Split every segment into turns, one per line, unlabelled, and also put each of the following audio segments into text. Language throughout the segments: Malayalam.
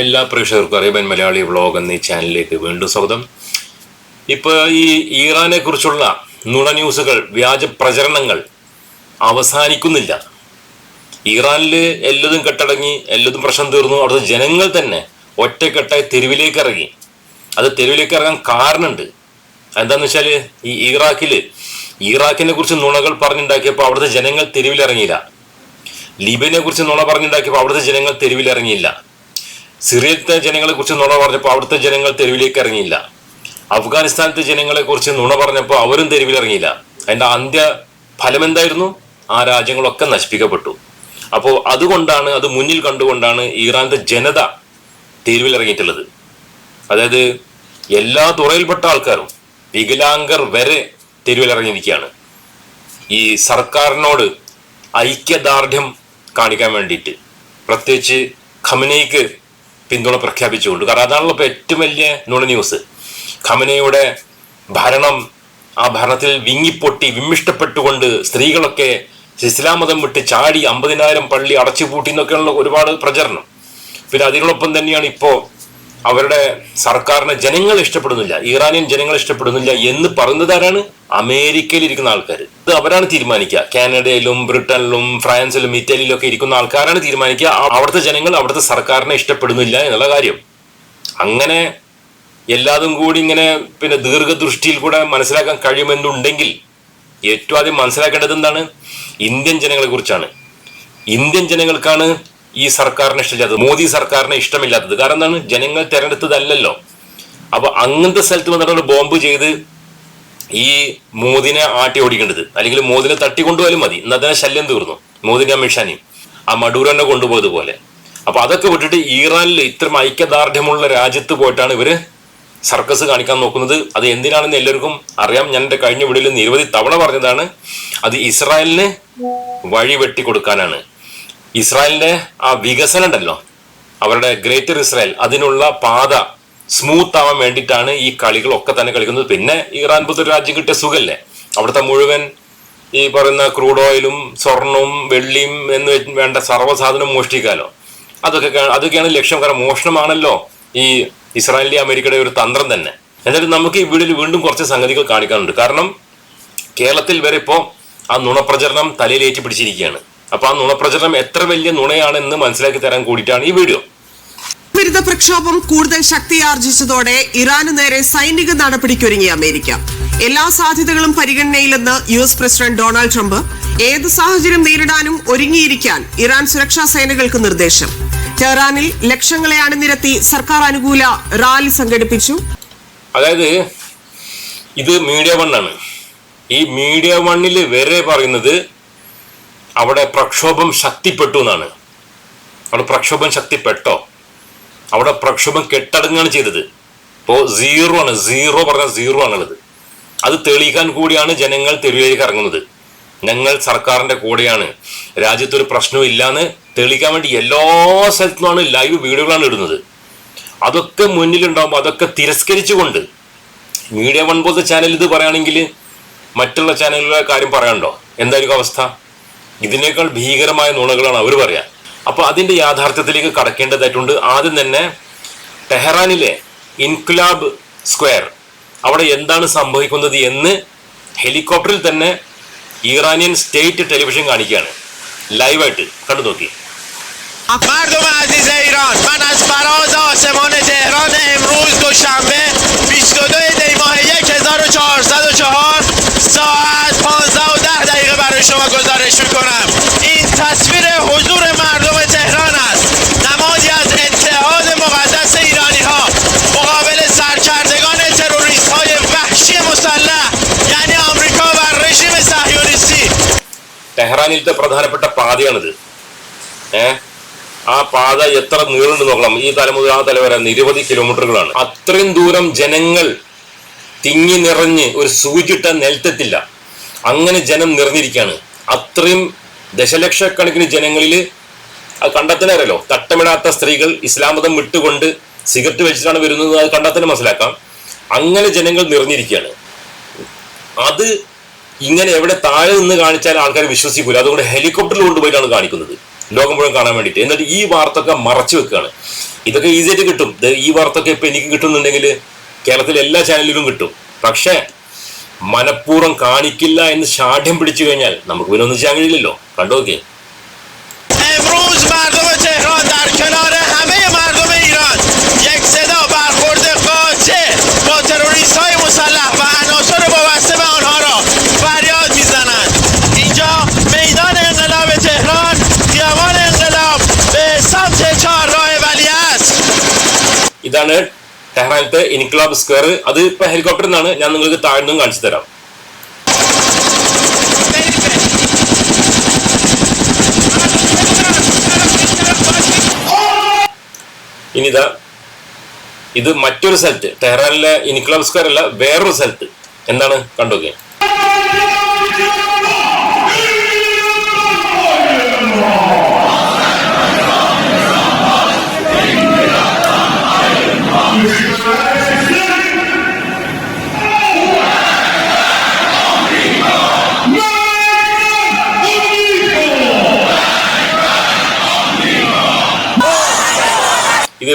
എല്ലാ പ്രേക്ഷകർക്കും അറിയാൻ മലയാളി വ്ളോഗ് എന്നീ ചാനലിലേക്ക് വീണ്ടും സ്വാഗതം. ഇപ്പോൾ ഈ ഇറാനെ കുറിച്ചുള്ള നുണ ന്യൂസുകൾ വ്യാജ പ്രചരണങ്ങൾ അവസാനിക്കുന്നില്ല. ഇറാനിൽ എല്ലതും കെട്ടടങ്ങി എല്ലതും പ്രശ്നം തീർന്നു. അവിടുത്തെ ജനങ്ങൾ തന്നെ ഒറ്റക്കെട്ടായി തെരുവിലേക്ക് ഇറങ്ങി. അത് തെരുവിലേക്ക് ഇറങ്ങാൻ കാരണമുണ്ട്. എന്താന്ന് വെച്ചാൽ ഈ ഇറാഖിൽ ഇറാഖിനെ കുറിച്ച് നുണകൾ പറഞ്ഞുണ്ടാക്കിയപ്പോൾ അവിടുത്തെ ജനങ്ങൾ തെരുവിലിറങ്ങിയില്ല. ലിബിനെ കുറിച്ച് നുണ പറഞ്ഞുണ്ടാക്കിയപ്പോൾ അവിടുത്തെ ജനങ്ങൾ തെരുവിലിറങ്ങിയില്ല. സിറിയത്തെ ജനങ്ങളെ കുറിച്ച് നുണ പറഞ്ഞപ്പോൾ അവിടുത്തെ ജനങ്ങൾ തെരുവിലേക്ക് ഇറങ്ങിയില്ല. അഫ്ഗാനിസ്ഥാനത്തെ ജനങ്ങളെ കുറിച്ച് നുണ പറഞ്ഞപ്പോൾ അവരും തെരുവിലിറങ്ങിയില്ല അതിന്റെ അന്ത്യ ഫലം എന്തായിരുന്നു? ആ രാജ്യങ്ങളൊക്കെ നശിപ്പിക്കപ്പെട്ടു. അപ്പോൾ അതുകൊണ്ടാണ് അത് മുന്നിൽ കണ്ടുകൊണ്ടാണ് ഇറാന്റെ ജനത തെരുവിലിറങ്ങിയിട്ടുള്ളത് അതായത് എല്ലാ തുറയിൽപ്പെട്ട ആൾക്കാരും വികലാംഗർ വരെ തെരുവിലിറങ്ങിയിരിക്കുകയാണ് ഈ സർക്കാരിനോട് ഐക്യദാർഢ്യം കാണിക്കാൻ വേണ്ടിയിട്ട്. പ്രത്യേകിച്ച് ഖമനയ്ക്ക് പിന്തുണ പ്രഖ്യാപിച്ചുകൊണ്ട്. കാരണം അതാണല്ലോ ഇപ്പോൾ ഏറ്റവും വലിയ നുണ ന്യൂസ്. ഖമനയുടെ ഭരണം ആ ഭരണത്തിൽ വിങ്ങിപ്പൊട്ടി വിമ്മിഷ്ടപ്പെട്ടുകൊണ്ട് സ്ത്രീകളൊക്കെ ഇസ്ലാം മതം വിട്ട് ചാടി അമ്പതിനായിരം പള്ളി അടച്ചുപൂട്ടി എന്നൊക്കെയുള്ള ഒരുപാട് പ്രചരണം. പിന്നെ അതിനോടൊപ്പം തന്നെയാണ് ഇപ്പോൾ അവരുടെ സർക്കാരിനെ ജനങ്ങൾ ഇഷ്ടപ്പെടുന്നില്ല ഇറാനിയൻ ജനങ്ങൾ ഇഷ്ടപ്പെടുന്നില്ല എന്ന് പറയുന്നത് ആരാണ്? അമേരിക്കയിൽ ഇരിക്കുന്ന ആൾക്കാർ ഇത് അവരാണ് തീരുമാനിക്കുക. കാനഡയിലും ബ്രിട്ടനിലും ഫ്രാൻസിലും ഇറ്റലിയിലും ഒക്കെ ഇരിക്കുന്ന ആൾക്കാരാണ് തീരുമാനിക്കുക. അവിടുത്തെ ജനങ്ങൾ അവിടുത്തെ സർക്കാരിനെ ഇഷ്ടപ്പെടുന്നില്ല എന്നുള്ള കാര്യം. അങ്ങനെ എല്ലാതും കൂടി ഇങ്ങനെ പിന്നെ ദീർഘദൃഷ്ടിയിൽ കൂടെ മനസ്സിലാക്കാൻ കഴിയുമെന്നുണ്ടെങ്കിൽ ഏറ്റവും ആദ്യം മനസ്സിലാക്കേണ്ടത് എന്താണ്? ഇന്ത്യൻ ജനങ്ങളെ കുറിച്ചാണ്. ഇന്ത്യൻ ജനങ്ങൾക്കാണ് ഈ സർക്കാരിനെ ഇഷ്ടമില്ലാത്തത് മോദി സർക്കാരിനെ ഇഷ്ടമില്ലാത്തത്. കാരണം എന്താണ്? ജനങ്ങൾ തെരഞ്ഞെടുത്തതല്ലല്ലോ. അപ്പൊ അങ്ങനത്തെ സ്ഥലത്ത് വന്നിട്ട് ബോംബ് ചെയ്ത് ഈ മോദിനെ ആട്ടി ഓടിക്കേണ്ടത്. അല്ലെങ്കിൽ മോദിനെ തട്ടിക്കൊണ്ടുപോയാലും മതി. ഇന്നത്തെ ശല്യം തീർന്നു. മോദിനെ അമിത്ഷാനെയും. ആ മഡൂരനെ കൊണ്ടുപോയതുപോലെ. അപ്പൊ അതൊക്കെ വിട്ടിട്ട് ഇറാനിൽ ഇത്ര ഐക്യദാർഢ്യമുള്ള രാജ്യത്ത് പോയിട്ടാണ് ഇവർ സർക്കസ് കാണിക്കാൻ നോക്കുന്നത്. അത് എന്തിനാണെന്ന് എല്ലാവർക്കും അറിയാം. ഞാൻ എന്റെ കഴിഞ്ഞ വീഡിയോയിൽ നിരവധി തവണ പറഞ്ഞതാണ്. അത് ഇസ്രായേലിന് വഴി വെട്ടി കൊടുക്കാനാണ് ഇസ്രായേലിന്റെ ആ വികസനം ഉണ്ടല്ലോ. അവരുടെ ഗ്രേറ്റർ ഇസ്രായേൽ അതിനുള്ള പാത സ്മൂത്ത് ആവാൻ വേണ്ടിയിട്ടാണ് ഈ കളികളൊക്കെ തന്നെ കളിക്കുന്നത്. പിന്നെ ഇറാൻ പോലത്തെ രാജ്യം കിട്ടിയ സുഖല്ലേ? അവിടുത്തെ മുഴുവൻ ഈ പറയുന്ന ക്രൂഡ് ഓയിലും സ്വർണവും വെള്ളിയും എന്ന് വേണ്ട സർവസാധനം മോഷ്ടിക്കാലോ? അതൊക്കെ അതൊക്കെയാണ് ലക്ഷ്യം. കാരണം മോഷണമാണല്ലോ ഈ ഇസ്രായേലി അമേരിക്കയുടെ ഒരു തന്ത്രം തന്നെ. എന്നാലും നമുക്ക് ഈ വീഡിയോയിൽ വീണ്ടും കുറച്ച് സംഗതികൾ കാണിക്കാനുണ്ട്. കാരണം കേരളത്തിൽ വരെ ഇപ്പോൾ ആ നുണപ്രചരണം തലയിലേറ്റി പിടിച്ചിരിക്കുകയാണ് അപ്പൊ ആ നുണപ്രചരണം എത്ര വലിയ നുണയാണെന്ന് മനസ്സിലാക്കി തരാൻ കൂടിയിട്ടാണ് ഈ വീഡിയോ.
വിരുദ്ധ പ്രക്ഷോഭം കൂടുതൽ ശക്തിയാർജിച്ചതോടെ ഇറാന് നേരെ സൈനിക നടപടിക്കൊരുങ്ങി അമേരിക്ക. എല്ലാ സാധ്യതകളും പരിഗണനയിലെന്ന് U S president Donald Trump ഏത് സാഹചര്യം നേരിടാനും ഒരുങ്ങിയിരിക്കാൻ ഇറാൻ സുരക്ഷാ സേനകൾക്ക് നിർദ്ദേശം. ടെഹ്റാനിൽ ലക്ഷങ്ങളെ അണിനിരത്തി സർക്കാർ അനുകൂല റാലി സംഘടിപ്പിച്ചു.
അതായത് ഇത് മീഡിയ വണ്ണാണ് ഈ മീഡിയ വണ്ണിൽ വരെ പറയുന്നത് അവിടെ പ്രക്ഷോഭം ശക്തിപ്പെട്ടു എന്നാണ്. അവിടെ പ്രക്ഷോഭം ശക്തിപ്പെട്ടോ? അവിടെ പ്രക്ഷോഭം കെട്ടടങ്ങുകയാണ് ചെയ്തത്. ഇപ്പോൾ സീറോ ആണ്. സീറോ പറഞ്ഞാൽ സീറോ ആണുള്ളത്. അത് തെളിയിക്കാൻ കൂടിയാണ് ജനങ്ങൾ തെരുവിലേക്ക് ഇറങ്ങുന്നത്. ഞങ്ങൾ സർക്കാരിന്റെ കൂടെയാണ്. രാജ്യത്തൊരു പ്രശ്നവും ഇല്ലാന്ന് തെളിയിക്കാൻ വേണ്ടി എല്ലാ സ്ഥലത്തുനിന്നാണ് ലൈവ് വീഡിയോകളാണ് ഇടുന്നത്. അതൊക്കെ മുന്നിലുണ്ടാകുമ്പോൾ അതൊക്കെ തിരസ്കരിച്ചുകൊണ്ട് മീഡിയ വൺ പോലത്തെ ചാനൽ ഇത് പറയുകയാണെങ്കിൽ മറ്റുള്ള ചാനലുകളുടെ കാര്യം പറയാനുണ്ടോ? എന്തായിരിക്കും അവസ്ഥ? ഇതിനേക്കാൾ ഭീകരമായ നുണകളാണ് അവർ പറയാ അപ്പൊ അതിന്റെ യാഥാർത്ഥ്യത്തിലേക്ക് കടക്കേണ്ടതായിട്ടുണ്ട് ആദ്യം തന്നെ ടെഹ്റാനിലെ ഇൻക്ലാബ് സ്ക്വയർ അവിടെ എന്താണ് സംഭവിക്കുന്നത് എന്ന് ഹെലികോപ്റ്ററിൽ തന്നെ ഇറാനിയൻ സ്റ്റേറ്റ് ടെലിവിഷൻ കാണിക്കുകയാണ് ലൈവായിട്ട് കണ്ടു നോക്കി
مردم عزیز ایران من از فراز آسمان تهران امروز دوشنبه 22 دی ماه 1404 ساعت برای شما گزارش میکنم این تصویر حضور مردم تهران است نمادی از اتحاد مقدس ایرانی ها مقابل سرکردگان تروریست های وحشی مسلح یعنی آمریکا و رژیم صهیونیستی
ടെഹ്റാനിലത്തെ പ്രധാനപ്പെട്ട പാതയാണിത് ഏ ആ പാത എത്ര നീളുണ്ട് നോക്കണം ഈ തല മുതൽ ആ തല വരെ നിരവധി കിലോമീറ്ററുകളാണ് അത്രയും ദൂരം ജനങ്ങൾ തിങ്ങി നിറഞ്ഞ് ഒരു സൂചിട്ട നിലത്തെത്തില്ല അങ്ങനെ ജനം നിറഞ്ഞിരിക്കുകയാണ് അത്രയും ദശലക്ഷക്കണക്കിന് ജനങ്ങളിൽ അത് കണ്ടെത്തനെ തട്ടമിടാത്ത സ്ത്രീകൾ ഇസ്ലാം മതം വിട്ടുകൊണ്ട് സിഗരറ്റ് വെച്ചിട്ടാണ് വരുന്നത് അത് കണ്ടെത്തനെ മനസ്സിലാക്കാം. അങ്ങനെ ജനങ്ങൾ നിറഞ്ഞിരിക്കുകയാണ് അത് ഇങ്ങനെ എവിടെ താഴെ നിന്ന് കാണിച്ചാൽ ആൾക്കാർ വിശ്വസിക്കൂല. അതുകൊണ്ട് ഹെലികോപ്റ്ററിൽ കൊണ്ടുപോയിട്ടാണ് കാണിക്കുന്നത്. ലോകം മുഴുവൻ കാണാൻ വേണ്ടിയിട്ട്. എന്നിട്ട് ഈ വാർത്ത ഒക്കെ മറച്ചു വെക്കുകയാണ്. ഇതൊക്കെ ഈസിയായിട്ട് കിട്ടും. ഈ വാർത്തൊക്കെ ഇപ്പൊ എനിക്ക് കിട്ടുന്നുണ്ടെങ്കിൽ കേരളത്തിലെ എല്ലാ ചാനലിലും കിട്ടും. പക്ഷേ മനഃപൂർവ്വം കാണിക്കില്ല എന്ന് ഷാഠ്യം പിടിച്ചു കഴിഞ്ഞാൽ നമുക്ക് പിന്നെ ഒന്നും ചെയ്യാൻ കഴിയില്ലല്ലോ കണ്ടോക്കെ ഇതാണ് ടെഹ്റാനത്തെ ഇൻക്ലാബ് സ്ക്വയർ അത് ഇപ്പൊ ഹെലികോപ്റ്റർ എന്നാണ് ഞാൻ നിങ്ങൾക്ക് താഴ്ന്നും കാണിച്ചു തരാം. ഇനിതാ ഇത് മറ്റൊരു സ്ഥലത്ത് ടെഹ്റാനിലെ ഇൻക്ലാബ് സ്ക്വയർ അല്ല വേറൊരു സ്ഥലത്ത് എന്താണ്? കണ്ടോക്കെ Yeah.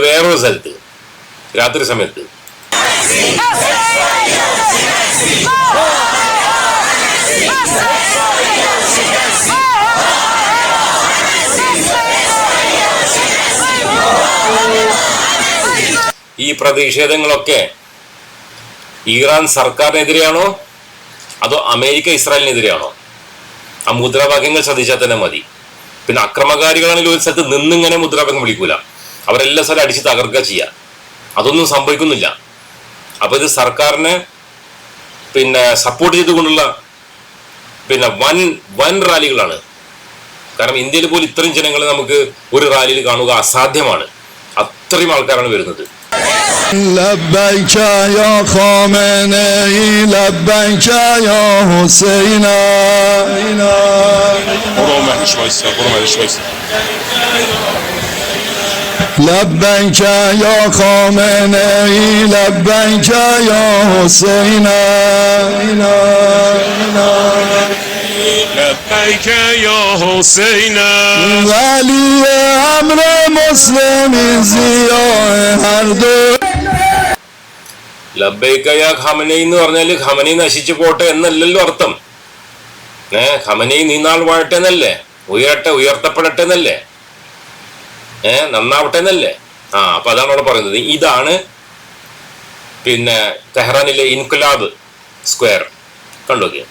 വേറൊരു സ്ഥലത്ത് രാത്രി സമയത്ത്. ഈ പ്രതിഷേധങ്ങളൊക്കെ ഇറാൻ സർക്കാരിനെതിരെയാണോ? അതോ അമേരിക്ക ഇസ്രായേലിനെതിരെയാണോ? ആ മുദ്രാവാക്യങ്ങൾ ശ്രദ്ധിച്ചാൽ തന്നെ മതി. പിന്നെ അക്രമകാരികളാണെങ്കിൽ ഒരു സ്ഥലത്ത് നിന്നിങ്ങനെ മുദ്രാവാക്യം വിളിക്കൂല. അവരെല്ലാ സ്ഥലം അടിച്ച് തകർക്കുക ചെയ്യുക അതൊന്നും സംഭവിക്കുന്നില്ല അപ്പൊ ഇത് സർക്കാരിനെ പിന്നെ സപ്പോർട്ട് ചെയ്തുകൊണ്ടുള്ള പിന്നെ വൻ വൻ റാലികളാണ് കാരണം ഇന്ത്യയിൽ പോലും ഇത്രയും ജനങ്ങളെ നമുക്ക് ഒരു റാലിയിൽ കാണുക അസാധ്യമാണ് അത്രയും ആൾക്കാരാണ് വരുന്നത്
لبيك يا خامنه ای لبيك يا حسین
برو مهدش وایسا برو مهدش وایسا
لبيك يا خامنه ای لبيك يا حسین
لبیک یا حسین
ولی امر مسلم زیاه هر دو
ലബൈക്കയ ഖമനൈ എന്ന് പറഞ്ഞാല് ഖമനൈ നശിച്ചു പോട്ടെ എന്നല്ലല്ലോ അർത്ഥം ഏ ഖമനൈ നീനാൾ വാഴട്ടെ എന്നല്ലേ ഉയരട്ടെ ഉയർത്തപ്പെടട്ടെ എന്നല്ലേ ഏ നന്നാവട്ടെ എന്നല്ലേ ആ അപ്പൊ അതാണ് അവിടെ പറയുന്നത്. ഇതാണ് പിന്നെ തെഹ്റാനിലെ ഇൻകുലാബ് സ്ക്വയർ. കണ്ടു കണ്ടോക്കിയ?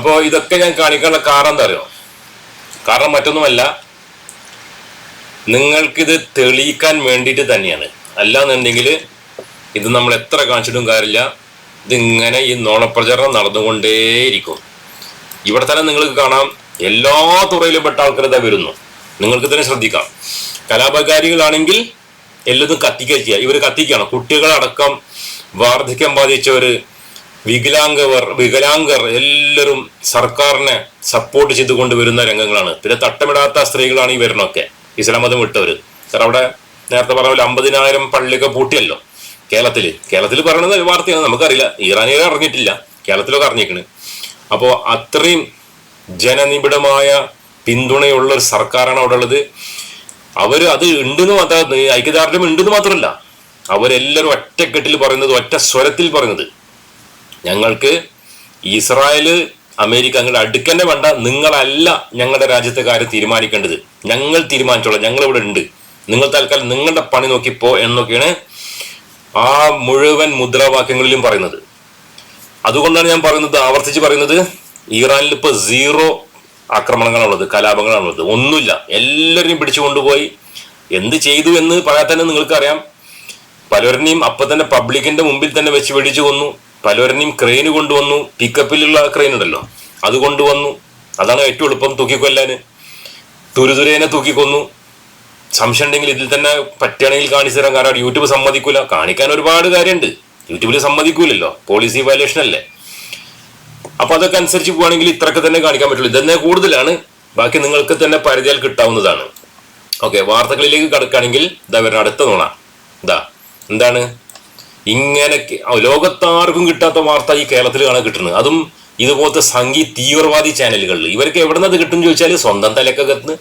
അപ്പോ ഇതൊക്കെ ഞാൻ കാണിക്കാനുള്ള കാരണം എന്താ അറിയോ? കാരണം മറ്റൊന്നുമല്ല നിങ്ങൾക്കിത് തെളിയിക്കാൻ വേണ്ടിയിട്ട് തന്നെയാണ്. അല്ലാന്നുണ്ടെങ്കിൽ ഇത് നമ്മൾ എത്ര കാണിച്ചിട്ടും കാര്യമില്ല. ഇതിങ്ങനെ ഈ നോണപ്രചരണം നടന്നുകൊണ്ടേയിരിക്കും. ഇവിടെ തന്നെ നിങ്ങൾക്ക് കാണാം എല്ലാ തുറയിലും പെട്ട ആൾക്കാർ വരുന്നു. നിങ്ങൾക്ക് തന്നെ ശ്രദ്ധിക്കാം. കലാപകാരികളാണെങ്കിൽ എല്ലതും കത്തിക്കുക ഇവർ കത്തിക്കുകയാണ്. കുട്ടികളടക്കം വാർദ്ധക്യം ബാധിച്ചവര് വികലാംഗവർ വികലാംഗർ എല്ലാവരും സർക്കാരിനെ സപ്പോർട്ട് ചെയ്തുകൊണ്ട് വരുന്ന രംഗങ്ങളാണ്. പിന്നെ തട്ടമിടാത്ത സ്ത്രീകളാണ് ഈ വരുന്നൊക്കെ ഇസ്ലാം മതം വിട്ടവര്. സാർ അവിടെ നേരത്തെ പറഞ്ഞ പോലെ അമ്പതിനായിരം പള്ളിയൊക്കെ പൂട്ടിയല്ലോ കേരളത്തിൽ. കേരളത്തിൽ പറയണത് വാർത്തയാണ്. നമുക്കറിയില്ല. ഇറാനിൽ അറിഞ്ഞിട്ടില്ല. കേരളത്തിലൊക്കെ അറിഞ്ഞേക്കണ് അപ്പോൾ അത്രയും ജനനിബിഡമായ പിന്തുണയുള്ള ഒരു സർക്കാരാണ് അവിടെ ഉള്ളത്. അവർ അത് ഉണ്ടെന്ന് മാത്രം ഐക്യദാർഢ്യം ഉണ്ടെന്ന് മാത്രമല്ല അവരെല്ലാവരും ഒറ്റക്കെട്ടിൽ പറയുന്നത് ഒറ്റ സ്വരത്തിൽ പറയുന്നത്. ഞങ്ങൾക്ക് ഇസ്രായേൽ അമേരിക്ക അങ്ങോട്ട് അടുക്കന്നെ വേണ്ട നിങ്ങളല്ല ഞങ്ങളുടെ രാജ്യത്തെ കാര്യം തീരുമാനിക്കേണ്ടത്. ഞങ്ങൾ തീരുമാനിച്ചോളാം. ഞങ്ങൾ ഇവിടെ ഉണ്ട്. നിങ്ങൾ തൽക്കാലം നിങ്ങളുടെ പണി നോക്കിപ്പോ എന്നൊക്കെയാണ് ആ മുഴുവൻ മുദ്രാവാക്യങ്ങളിലും പറയുന്നത്. അതുകൊണ്ടാണ് ഞാൻ പറയുന്നത് ആവർത്തിച്ച് പറയുന്നത് ഇറാനിൽ ഇപ്പൊ സീറോ ആക്രമണങ്ങളാണുള്ളത് കലാപങ്ങളാണുള്ളത്. ഒന്നുമില്ല. എല്ലാവരെയും പിടിച്ചു കൊണ്ടുപോയി. എന്ത് ചെയ്തു എന്ന് പറയാൻ തന്നെ നിങ്ങൾക്കറിയാം. പലരുടെയും അപ്പം തന്നെ പബ്ലിക്കിന്റെ മുമ്പിൽ തന്നെ വെച്ച് വെടിച്ചു കൊന്നു. പലവരെയും ക്രെയിന് കൊണ്ടുവന്നു. പിക്കപ്പിലുള്ള ക്രെയിൻ ഉണ്ടല്ലോ. അത് കൊണ്ടുവന്നു. അതാണ് ഏറ്റവും എളുപ്പം തൂക്കിക്കൊല്ലാന്. തുരുതുരേനെ തൂക്കിക്കൊന്നു. സംശയം ഉണ്ടെങ്കിൽ ഇതിൽ തന്നെ പറ്റുകയാണെങ്കിൽ കാണിച്ചു തരാൻ കാരണം യൂട്യൂബ് സമ്മതിക്കൂല. കാണിക്കാൻ ഒരുപാട് കാര്യമുണ്ട്. യൂട്യൂബിൽ സമ്മതിക്കൂലല്ലോ. പോളിസി വയലേഷൻ അല്ലേ? അപ്പൊ അതൊക്കെ അനുസരിച്ച് പോവാണെങ്കിൽ ഇത്രയൊക്കെ തന്നെ കാണിക്കാൻ പറ്റുള്ളൂ. ഇതന്നെ കൂടുതലാണ്. ബാക്കി നിങ്ങൾക്ക് തന്നെ പരിധിയാൽ കിട്ടാവുന്നതാണ്. ഓക്കെ വാർത്തകളിലേക്ക് കടക്കുകയാണെങ്കിൽ ഇതാ വരുന്ന അടുത്ത നുണ ഇതാ എന്താണ്? ഇങ്ങനെ ലോകത്താർക്കും കിട്ടാത്ത വാർത്ത ഈ കേരളത്തിൽ കാണാൻ കിട്ടുന്നത്. അതും ഇതുപോലത്തെ സംഗീ തീവ്രവാദി ചാനലുകളിൽ ഇവർക്ക് എവിടെ നിന്ന് കിട്ടും ചോദിച്ചാൽ സ്വന്തം തലക്കകത്ത്.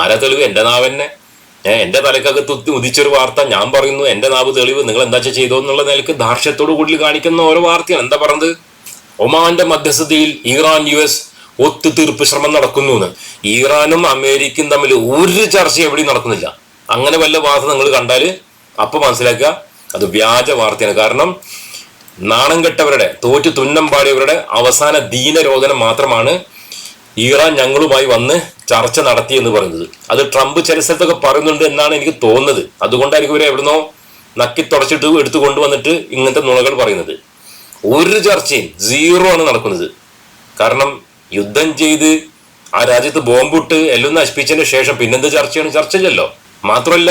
ആരാ തെളിവ്? എന്റെ നാവെന്നെ ഏഹ് എന്റെ തലക്കകത്ത് ഉദിച്ചൊരു വാർത്ത ഞാൻ പറയുന്നു എന്റെ നാവ് തെളിവ് നിങ്ങൾ എന്താ വെച്ചാൽ ചെയ്തോ എന്നുള്ള നിലയ്ക്ക് ധാർഷ്ട്യത്തോടു കൂടി കാണിക്കുന്ന ഓരോ വാർത്തയാണ്. എന്താ പറഞ്ഞത്? ഒമാന്റെ മധ്യസ്ഥതയിൽ ഇറാൻ യു എസ് ഒത്തുതീർപ്പ് ശ്രമം നടക്കുന്നു എന്ന് ഇറാനും അമേരിക്കയും തമ്മിൽ ഒരു ചർച്ച എവിടെയും നടക്കുന്നില്ല. അങ്ങനെ വല്ല വാർത്ത നിങ്ങൾ കണ്ടാൽ അപ്പൊ മനസ്സിലാക്കുക അത് വ്യാജ വാർത്തയാണ്. കാരണം നാണം കെട്ടവരുടെ തോറ്റു തുന്നം പാടിയവരുടെ അവസാന ദീനരോധനം മാത്രമാണ് ഇറാൻ ഞങ്ങളുമായി വന്ന് ചർച്ച നടത്തി എന്ന് പറയുന്നത്. അത് ട്രംപ് ചില സ്ഥലത്തൊക്കെ പറയുന്നുണ്ട് എന്നാണ് എനിക്ക് തോന്നുന്നത്. അതുകൊണ്ടായിരിക്കും ഇവരെ എവിടുന്നോ നക്കി തുടച്ചിട്ട് എടുത്തു കൊണ്ടുവന്നിട്ട് ഇങ്ങനത്തെ നുണകൾ പറയുന്നത്. ഒരു ചർച്ചയും സീറോ ആണ് നടക്കുന്നത്. കാരണം യുദ്ധം ചെയ്ത് ആ രാജ്യത്ത് ബോംബിട്ട് എല്ലാം നശിപ്പിച്ചതിന് ശേഷം പിന്നെന്ത് ചർച്ചയാണ്? ചർച്ചയില്ലല്ലോ. മാത്രമല്ല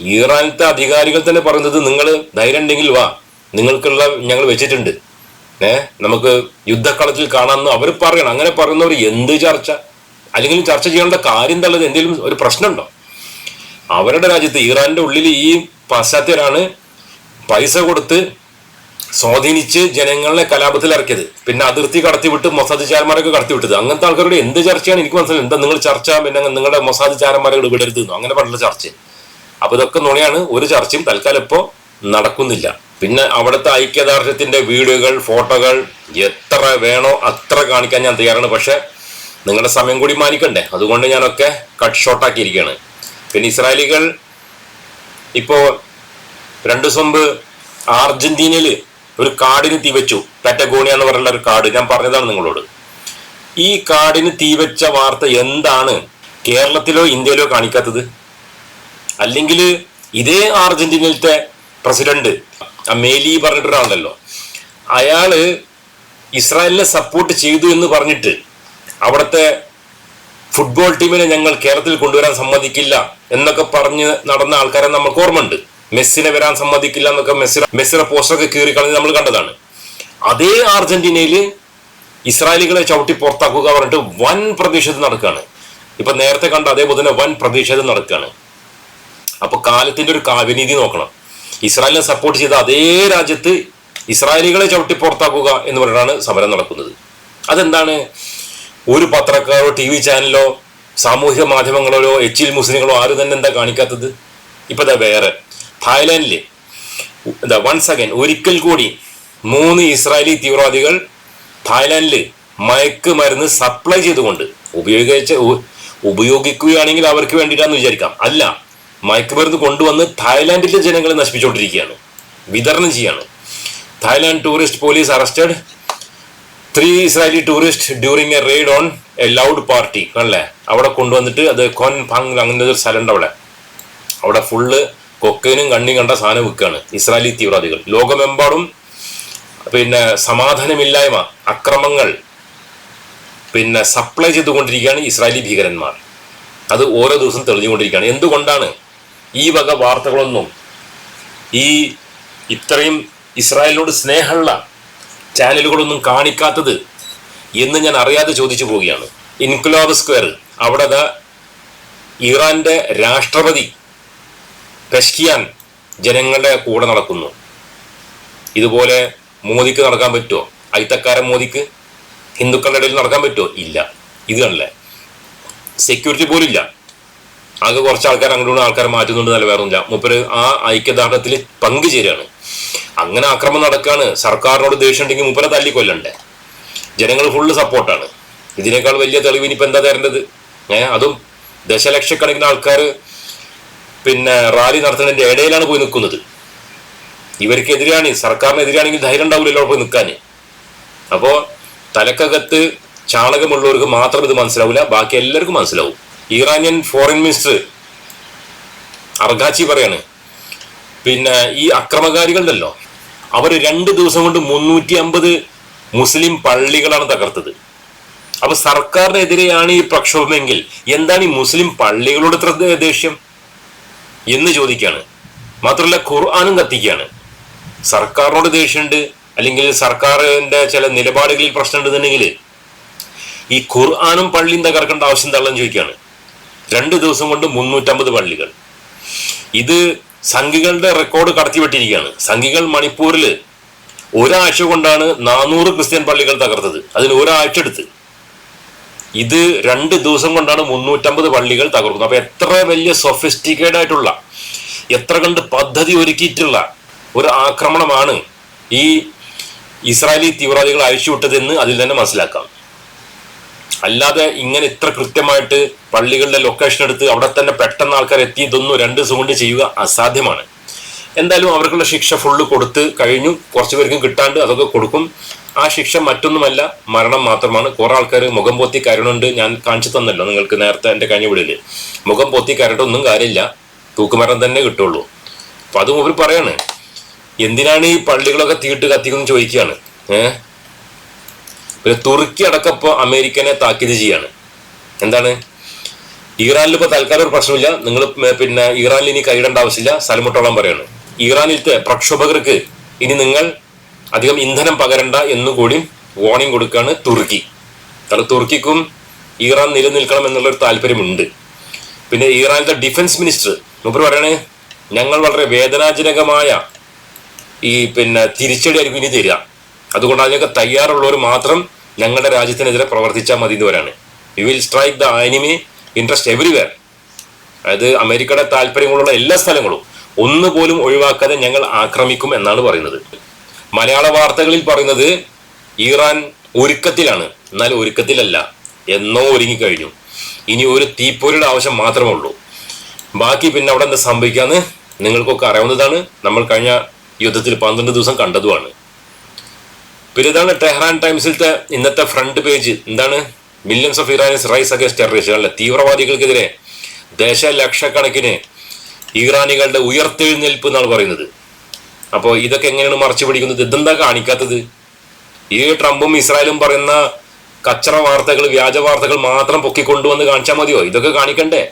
ഇറാനത്തെ അധികാരികൾ തന്നെ പറയുന്നത് നിങ്ങൾ ധൈര്യം ഉണ്ടെങ്കിൽ വാ. നിങ്ങൾക്കുള്ള ഞങ്ങൾ വെച്ചിട്ടുണ്ട്. ഏ? നമുക്ക് യുദ്ധക്കളത്തിൽ കാണാമെന്ന് അവർ പറയണം. അങ്ങനെ പറയുന്നവർ എന്ത് ചർച്ച? അല്ലെങ്കിൽ ചർച്ച ചെയ്യേണ്ട കാര്യം എന്നുള്ളത് എന്തെങ്കിലും ഒരു പ്രശ്നമുണ്ടോ? അവരുടെ രാജ്യത്ത് ഇറാന്റെ ഉള്ളിൽ ഈ പാശ്ചാത്യരാണ് പൈസ കൊടുത്ത് സ്വാധീനിച്ച് ജനങ്ങളെ കലാപത്തിൽ ഇറക്കിയത്. പിന്നെ അതിർത്തി കടത്തിവിട്ട് മൊസാദ് ചാരന്മാരൊക്കെ കടത്തിവിട്ടത്. അങ്ങനത്തെ ആൾക്കാരുടെ എന്ത് ചർച്ചയാണ് എനിക്ക് മനസ്സിലായി. എന്താ നിങ്ങൾ ചർച്ച പിന്നെ നിങ്ങളുടെ മൊസാദ് ചാരന്മാരെ വിടരുത് അങ്ങനെ പറഞ്ഞുള്ള ചർച്ച അപ്പൊ ഇതൊക്കെ നുണയാണ്. ഒരു ചർച്ചയും തൽക്കാലം ഇപ്പോ നടക്കുന്നില്ല. പിന്നെ അവിടുത്തെ ഐക്യദാർഢ്യത്തിന്റെ വീഡിയോകൾ ഫോട്ടോകൾ എത്ര വേണോ അത്ര കാണിക്കാൻ ഞാൻ തയ്യാറാണ്. പക്ഷെ നിങ്ങളുടെ സമയം കൂടി മാനിക്കണ്ടേ? അതുകൊണ്ട് ഞാനൊക്കെ കട്ട് ഷോട്ടാക്കിയിരിക്കുകയാണ് പിന്നെ ഇസ്രായേലികൾ ഇപ്പോ രണ്ടു ദിവസം മുമ്പ് അർജന്റീനയിൽ ഒരു കാടിന് തീവച്ചു പറ്റഗോണിയ എന്ന് പറയുന്ന ഒരു കാട്. ഞാൻ പറഞ്ഞതാണ് നിങ്ങളോട്. ഈ കാടിന് തീവച്ച വാർത്ത എന്താണ്? കേരളത്തിലോ ഇന്ത്യയിലോ കാണിക്കാത്തത്? അല്ലെങ്കിൽ ഇതേ അർജന്റീനയിലത്തെ പ്രസിഡന്റ് മേലി പറഞ്ഞിട്ടൊരാളുണ്ടല്ലോ അയാൾ ഇസ്രായേലിനെ സപ്പോർട്ട് ചെയ്തു എന്ന് പറഞ്ഞിട്ട് അവിടുത്തെ ഫുട്ബോൾ ടീമിനെ ഞങ്ങൾ കേരളത്തിൽ കൊണ്ടുവരാൻ സമ്മതിക്കില്ല എന്നൊക്കെ പറഞ്ഞ് നടന്ന ആൾക്കാരെ നമുക്ക് ഓർമ്മയുണ്ട്. മെസ്സിനെ വരാൻ സമ്മതിക്കില്ല എന്നൊക്കെ മെസ്സി മെസ്സിയുടെ പോസ്റ്ററൊക്കെ കീറി കളഞ്ഞ് നമ്മൾ കണ്ടതാണ്. അതേ അർജന്റീനയിൽ ഇസ്രായേലികളെ ചവിട്ടി പുറത്താക്കുക പറഞ്ഞിട്ട് വൻ പ്രതിഷേധം നടക്കുകയാണ്. ഇപ്പൊ നേരത്തെ കണ്ട അതേപോലെ തന്നെ വൻ പ്രതിഷേധം നടക്കുകയാണ്. അപ്പൊ കാലത്തിന്റെ ഒരു കാവ്യനീതി നോക്കണം. ഇസ്രായേലിനെ സപ്പോർട്ട് ചെയ്ത അതേ രാജ്യത്ത് ഇസ്രായേലികളെ ചവിട്ടി പുറത്താക്കുക എന്ന് പറഞ്ഞാണ് സമരം നടക്കുന്നത്. അതെന്താണ്? ഒരു പത്രക്കാരോ ടി വി ചാനലോ സാമൂഹിക മാധ്യമങ്ങളോ എൽ മുസ്ലിങ്ങളോ ആരും തന്നെ എന്താ കാണിക്കാത്തത്? ഇപ്പൊ വേറെ. തായ്ലാൻഡിൽ എന്താ വൺസ് അഗൈൻ ഒരിക്കൽ കൂടി മൂന്ന് ഇസ്രായേലി തീവ്രവാദികൾ തായ്ലാൻഡിൽ മയക്കുമരുന്ന് സപ്ലൈ ചെയ്തുകൊണ്ട് ഉപയോഗിച്ച ഉപയോഗിക്കുകയാണെങ്കിൽ അവർക്ക് വേണ്ടിയിട്ടാന്ന് വിചാരിക്കാം. അല്ല മയക്കുമരുന്ന് കൊണ്ടുവന്ന് തായ്ലാന്റിലെ ജനങ്ങളെ നശിപ്പിച്ചുകൊണ്ടിരിക്കുകയാണ്. വിതരണം ചെയ്യാണ്. Thailand tourist police arrested. Three Israeli tourist during a raid on a loud party അല്ലേ? അവിടെ കൊണ്ടുവന്നിട്ട് അത് കൊൻ ഫങ് അങ്ങനെ ഒരു സ്ഥലമുണ്ട് അവിടെ. അവിടെ ഫുള്ള് കൊക്കൈനും കണ്ണി കണ്ട സാധനം വിൽക്കുകയാണ് ഇസ്രായേലി തീവ്രവാദികൾ. ലോകമെമ്പാടും പിന്നെ സമാധാനമില്ലായ്മ അക്രമങ്ങൾ പിന്നെ സപ്ലൈ ചെയ്തുകൊണ്ടിരിക്കുകയാണ് ഇസ്രായേലി ഭീകരന്മാർ. അത് ഓരോ ദിവസം തെളിഞ്ഞുകൊണ്ടിരിക്കുകയാണ്. എന്തുകൊണ്ടാണ് ഈ വക വാർത്തകളൊന്നും ഈ ഇത്രയും ഇസ്രായേലിനോട് സ്നേഹമുള്ള ചാനലുകളൊന്നും കാണിക്കാത്തത് എന്ന് ഞാൻ അറിയാതെ ചോദിച്ചു പോവുകയാണ്. ഇൻക്ലാബ് സ്ക്വയർ അവിടെ ഇറാന്റെ രാഷ്ട്രപതി പെഷ്കിയാൻ ജനങ്ങളുടെ കൂടെ നടക്കുന്നു. ഇതുപോലെ മോദിക്ക് നടക്കാൻ പറ്റുമോ അയിത്തക്കാരൻ മോദിക്ക്? ഹിന്ദുക്കളുടെ ഇടയിൽ നടക്കാൻ പറ്റുമോ ഇല്ല. ഇത് കണ്ടല്ലേ? സെക്യൂരിറ്റി ഇല്ല. ആകെ കുറച്ച് ആൾക്കാർ അങ്ങോട്ടും ആൾക്കാരെ മാറ്റുന്നുണ്ട് നല്ല വേറൊന്നുമില്ല മൂപ്പര് ആ ഐക്യദാർഢ്യത്തിൽ പങ്കുചേരുകയാണ്. അങ്ങനെ ആക്രമണം നടക്കാണ്. സർക്കാരിനോട് ദേഷ്യം ഉണ്ടെങ്കിൽ മൂപ്പരെ തല്ലിക്കൊല്ലണ്ടേ? ജനങ്ങൾ ഫുള്ള് സപ്പോർട്ടാണ് ഇതിനേക്കാൾ വലിയ തെളിവ് ഇനിയിപ്പോൾ എന്താ തരേണ്ടത്? ഏഹ് അതും ദശലക്ഷക്കണക്കിന് ആൾക്കാർ പിന്നെ റാലി നടത്തുന്നതിന്റെ ഇടയിലാണ് പോയി നിൽക്കുന്നത്. ഇവർക്കെതിരാണ്. സർക്കാരിനെതിരാണെങ്കിൽ ധൈര്യം ഉണ്ടാവില്ലല്ലോ പോയി നിൽക്കാൻ. അപ്പോ തലക്കകത്ത് ചാണകമുള്ളവർക്ക് മാത്രം ഇത് മനസ്സിലാവില്ല ബാക്കി എല്ലാവർക്കും മനസ്സിലാവും. ഇറാനിയൻ ഫോറിൻ മിനിസ്റ്റർ അർഗാച്ചി പറയാണ്. പിന്നെ ഈ അക്രമകാരികളുണ്ടല്ലോ അവർ രണ്ട് ദിവസം കൊണ്ട് മുന്നൂറ്റി അമ്പത് മുസ്ലിം പള്ളികളാണ് തകർത്തത്. അപ്പൊ സർക്കാരിനെതിരെയാണ് ഈ പ്രക്ഷോഭമെങ്കിൽ എന്താണ് ഈ മുസ്ലിം പള്ളികളോട് ഇത്ര ദേഷ്യം എന്ന് ചോദിക്കുകയാണ് മാത്രമല്ല ഖുർആാനും കത്തിക്കുകയാണ്. സർക്കാരിനോട് ദേഷ്യമുണ്ട് അല്ലെങ്കിൽ സർക്കാരിന്റെ ചില നിലപാടുകളിൽ പ്രശ്നമുണ്ടെന്നുണ്ടെങ്കിൽ ഈ ഖുർആാനും പള്ളിയും തകർക്കേണ്ട ആവശ്യം എന്താണെന്ന് ചോദിക്കുകയാണ്. രണ്ട് ദിവസം കൊണ്ട് മുന്നൂറ്റമ്പത് പള്ളികൾ. ഇത് സംഘികളുടെ റെക്കോർഡ് കടത്തിവിട്ടിരിക്കുകയാണ്. സംഘികൾ മണിപ്പൂരിൽ ഒരാഴ്ച കൊണ്ടാണ് നാനൂറ് ക്രിസ്ത്യൻ പള്ളികൾ തകർത്തത്. അതിന് ഒരാഴ്ച എടുത്ത്. ഇത് രണ്ട് ദിവസം കൊണ്ടാണ് മുന്നൂറ്റമ്പത് പള്ളികൾ തകർക്കുന്നത്. അപ്പൊ എത്ര വലിയ സൊഫിസ്റ്റിക്കേഡ് ആയിട്ടുള്ള എത്ര കണ്ട് പദ്ധതി ഒരുക്കിയിട്ടുള്ള ഒരു ആക്രമണമാണ് ഈ ഇസ്രായേലി തീവ്രവാദികൾ അഴിച്ചുവിട്ടതെന്ന് അതിൽ തന്നെ മനസ്സിലാക്കാം. അല്ലാതെ ഇങ്ങനെ ഇത്ര കൃത്യമായിട്ട് പള്ളികളുടെ ലൊക്കേഷൻ എടുത്ത് അവിടെ തന്നെ പെട്ടെന്ന് ആൾക്കാർ എത്തി ഇതൊന്നും രണ്ട് ദിവസം കൊണ്ട് ചെയ്യുക അസാധ്യമാണ്. എന്തായാലും അവർക്കുള്ള ശിക്ഷ ഫുള്ള് കൊടുത്ത് കഴിഞ്ഞു. കുറച്ചു പേർക്കും കിട്ടാണ്ട് അതൊക്കെ കൊടുക്കും. ആ ശിക്ഷ മറ്റൊന്നുമല്ല മരണം മാത്രമാണ്. കുറെ ആൾക്കാർ മുഖം പൊത്തി കരടുണ്ട് ഞാൻ കാണിച്ചു തന്നല്ലോ നിങ്ങൾക്ക് നേരത്തെ എന്റെ കഴിഞ്ഞ വീടിൽ മുഖം പൊത്തി കരണ്ടൊന്നും കാര്യമില്ല. തൂക്കുമരണം തന്നെ കിട്ടുള്ളൂ. അപ്പൊ അതും അവർ പറയാണ് എന്തിനാണ് ഈ പള്ളികളൊക്കെ തീട്ട് കത്തിക്കുന്നു ചോദിക്കുകയാണ്. ഏഹ്? പിന്നെ തുർക്കി അടക്കപ്പോൾ അമേരിക്കനെ താക്കീത് ചെയ്യാണ്. എന്താണ്? ഇറാനിൽ ഇപ്പോൾ തൽക്കാലം ഒരു പ്രശ്നമില്ല. നിങ്ങൾ പിന്നെ ഇറാനിൽ ഇനി കൈയിടേണ്ട ആവശ്യമില്ല. സ്ഥലമുട്ടോളം പറയാണ്. ഇറാനിലത്തെ പ്രക്ഷോഭകർക്ക് ഇനി നിങ്ങൾ അധികം ഇന്ധനം പകരണ്ട എന്നുകൂടി വാർണിംഗ് കൊടുക്കുകയാണ് തുർക്കി. കാരണം തുർക്കിക്കും ഇറാൻ നിലനിൽക്കണം എന്നുള്ളൊരു താല്പര്യമുണ്ട്. പിന്നെ ഇറാനിലത്തെ ഡിഫൻസ് മിനിസ്റ്റർ മൂപ്പർ പറയണേ ഞങ്ങൾ വളരെ വേദനാജനകമായ ഈ പിന്നെ തിരിച്ചടി ആയിരിക്കും ഇനി തരിക. അതുകൊണ്ട് അതിനൊക്കെ തയ്യാറുള്ളവർ മാത്രം ഞങ്ങളുടെ രാജ്യത്തിനെതിരെ പ്രവർത്തിച്ചാൽ മതി എന്നിവരാണ് you will strike the enemy interest everywhere അതായത് അമേരിക്കയുടെ താല്പര്യങ്ങളുള്ള എല്ലാ സ്ഥലങ്ങളും ഒന്നുപോലും ഒഴിവാക്കാതെ ഞങ്ങൾ ആക്രമിക്കും എന്നാണ് പറയുന്നത്. മലയാള വാർത്തകളിൽ പറയുന്നത് ഇറാൻ ഒരുക്കത്തിലാണ്. എന്നാൽ ഒരുക്കത്തിലല്ല എന്നോ ഒരുങ്ങിക്കഴിഞ്ഞു. ഇനി ഒരു തീപ്പൊരിയുടെ ആവശ്യം മാത്രമേ ഉള്ളൂ. ബാക്കി പിന്നെ അവിടെ എന്താ സംഭവിക്കാന്ന് നിങ്ങൾക്കൊക്കെ അറിയാവുന്നതാണ്. നമ്മൾ കഴിഞ്ഞ യുദ്ധത്തിൽ പന്ത്രണ്ട് ദിവസം കണ്ടതുമാണ്. പിന്നെ ഇതാണ് ടെഹ്റാൻ ടൈംസിലത്തെ ഇന്നത്തെ ഫ്രണ്ട് പേജ്. എന്താണ്? Millions of Iranis rise against terrorist അല്ലെ തീവ്രവാദികൾക്കെതിരെ ദശലക്ഷക്കണക്കിന് ഇറാനികളുടെ ഉയർത്തെഴുന്നേൽപ്പ് എന്നാണ് പറയുന്നത്. അപ്പോൾ ഇതൊക്കെ എങ്ങനെയാണ് മറച്ചു പിടിക്കുന്നത്? ഇതെന്താ കാണിക്കാത്തത്? ഈ ട്രംപും ഇസ്രായേലും പറയുന്ന കച്ചറ വാർത്തകൾ വ്യാജ വാർത്തകൾ മാത്രം പൊക്കിക്കൊണ്ടുവന്ന് കാണിച്ചാൽ മതിയോ? ഇതൊക്കെ കാണിക്കണ്ടേ?